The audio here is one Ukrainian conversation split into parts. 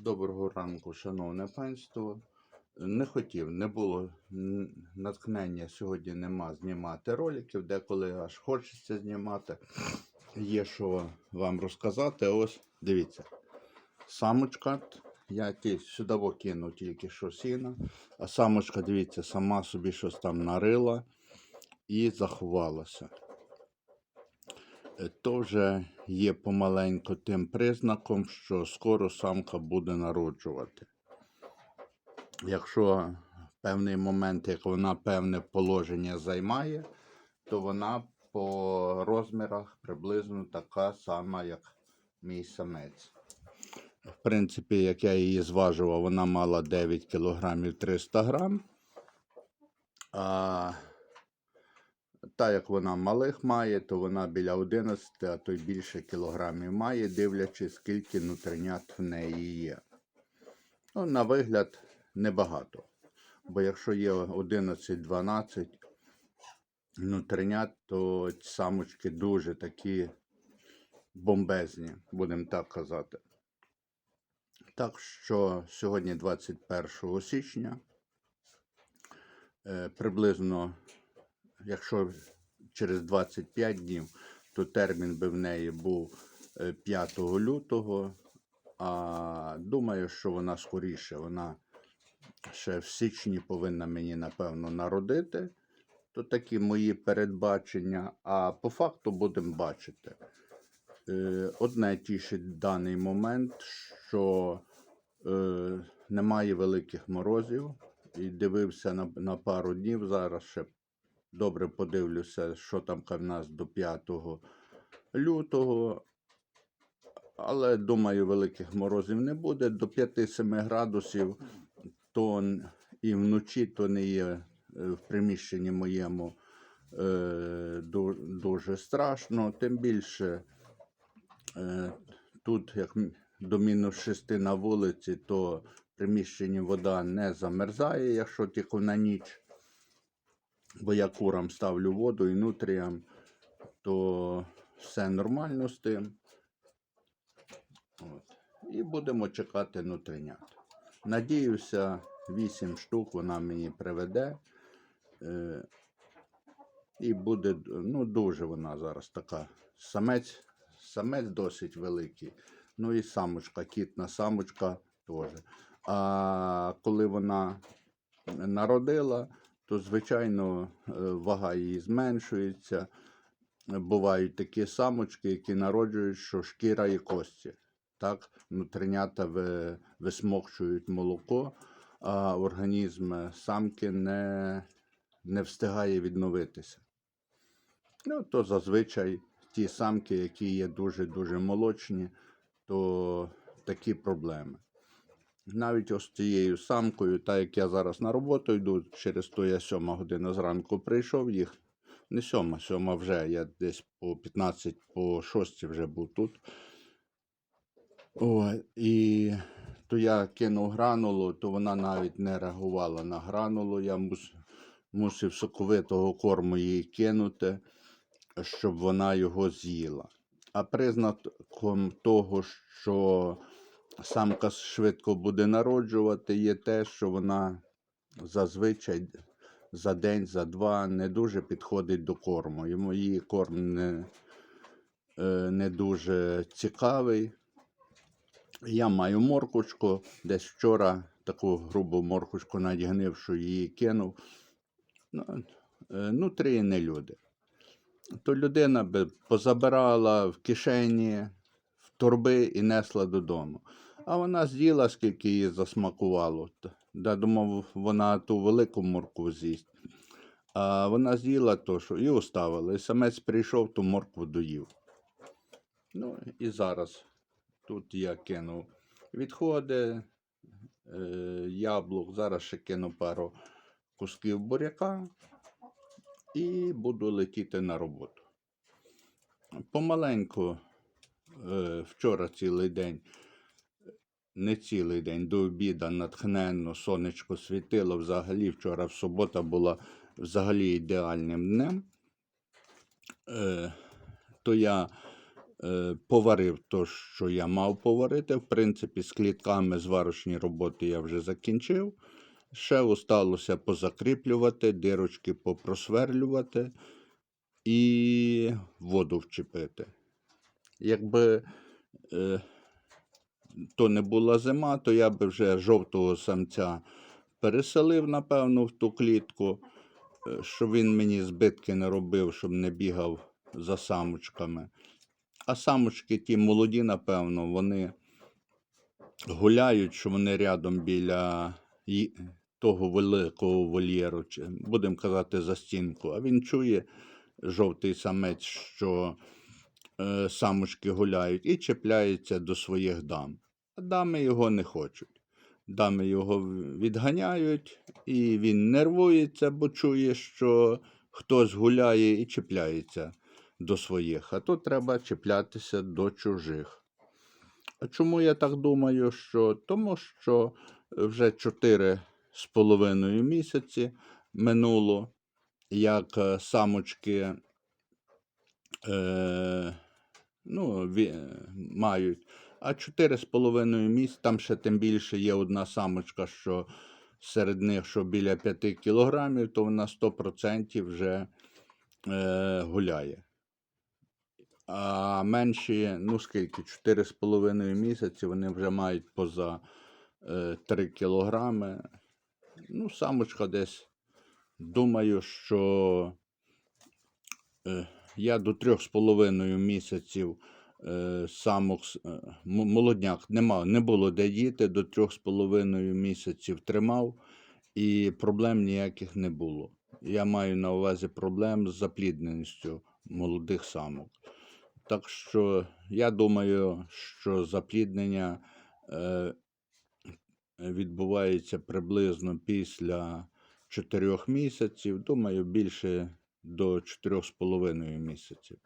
Доброго ранку, шановне панство. Не хотів, не було натхнення сьогодні нема знімати роликів, деколи аж хочеться знімати. Є що вам розказати. Ось дивіться. Самочка, я сюди кинув тільки що сіна, а самочка, дивіться, сама собі щось там нарила і заховалася. То вже є помаленьку тим признаком, що скоро самка буде народжувати. Якщо певний момент, як вона певне положення займає, то вона по розмірах приблизно така сама, як мій самець. В принципі, як я її зважував, вона мала 9 кг 300 грам. Та як вона малих має, то вона біля 11, а то й більше кілограмів має, дивлячись, скільки нутринят в неї є. Ну, на вигляд небагато. Бо якщо є 11-12 нутринят, то самочки дуже такі бомбезні, будемо так казати. Так що сьогодні 21 січня. Е, приблизно якщо через 25 днів, то термін би в неї був е, 5 лютого. А думаю, що вона скоріше, вона ще в січні повинна мені, напевно, народити. То такі мої передбачення. А по факту будемо бачити. Е, Одне тішить даний момент, що е, немає великих морозів. І дивився на, на пару днів зараз ще добре подивлюся, що там в нас до 5 лютого. Але думаю, великих морозів не буде. До 5-7 градусів, то і вночі то не є е, в приміщенні моєму е, ду- дуже страшно. Тим більше е, тут, як до мінус 6 на вулиці, то в приміщенні вода не замерзає, якщо тільки на ніч бо я курам ставлю воду і нутріям, то все нормально з тим. От. І будемо чекати нутринят. Надіюся, 8 штук вона мені приведе. Е, і буде, ну, дуже вона зараз така. Самець, самець досить великий. Ну і самочка, кітна самочка теж. А коли вона народила, то, звичайно, е, вага її зменшується. Бувають такі самочки, які народжують, що шкіра і кості. Так, нутринята висмокчують молоко, а організм самки не, не встигає відновитися. Ну, то зазвичай ті самки, які є дуже-дуже молочні, то такі проблеми. Навіть ось цією самкою, так як я зараз на роботу йду, через то я сьома година зранку прийшов їх. Не сьома, сьома вже, я десь по 15, по 6 вже був тут. О, і то я кинув гранулу, то вона навіть не реагувала на гранулу. Я мус, мусив соковитого корму їй кинути, щоб вона його з'їла. А признаком того, що самка швидко буде народжувати, є те, що вона зазвичай за день, за два не дуже підходить до корму. Йому її корм не, е, не дуже цікавий. Я маю моркочку, десь вчора таку грубу моркочку надігнив, що її кинув. Ну, е, нутрі не люди. То людина би позабирала в кишені, в торби і несла додому. А вона з'їла, скільки їй засмакувало. Я думав, вона ту велику моркву з'їсть. А вона з'їла то, що і оставила. І самець прийшов, ту моркву доїв. Ну і зараз тут я кинув відходи, е, яблук. Зараз ще кину пару кусків буряка і буду летіти на роботу. Помаленьку, е, вчора цілий день, не цілий день, до обіда натхненно сонечко світило. Взагалі, вчора в субота була взагалі ідеальним днем. Е, то я Е, Поварив то, що я мав поварити. В принципі, з клітками зварочні роботи я вже закінчив. Ще осталося позакріплювати, дирочки попросверлювати і воду вчепити. Якби е, то не була зима, то я би вже жовтого самця переселив, напевно, в ту клітку, е, щоб він мені збитки не робив, щоб не бігав за самочками. А самочки ті молоді, напевно, вони гуляють, що вони рядом біля того великого вольєру, будемо казати, за стінку. А він чує жовтий самець, що е, самочки гуляють, і чіпляється до своїх дам. Дами його не хочуть. Дами його відганяють, і він нервується, бо чує, що хтось гуляє і чіпляється до своїх. А тут треба чіплятися до чужих. А чому я так думаю? Що? Тому що вже чотири з половиною місяці минуло, як е, самочки е, ну, ві, мають. А чотири з половиною місяць, там ще тим більше є одна самочка, що серед них, що біля 5 кілограмів, то вона 100% вже е, гуляє. А менші, ну скільки, 4,5 місяці вони вже мають поза е, 3 кілограми. Ну, самочка десь, думаю, що е, я до 3,5 місяців самок, с- е, молодняк не, мав, не було де діти, до 3,5 місяців тримав, і проблем ніяких не було. Я маю на увазі проблем з заплідненістю молодих самок. Так що я думаю, що запліднення е, відбувається приблизно після 4 місяців. Думаю, більше до 4,5 місяців.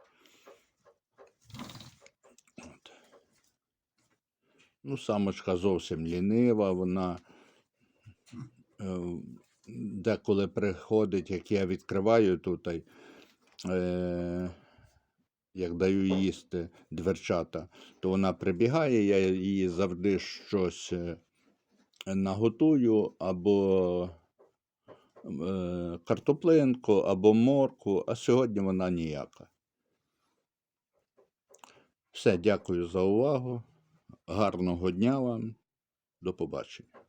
Ну, самочка зовсім лінива, вона е, деколи приходить, як я відкриваю тут, е, як даю їсти дверчата, то вона прибігає, я їй завжди щось е, наготую або е, картоплинку, або морку, а сьогодні вона ніяка. Все, дякую за увагу. Гарного дня вам. До побачення.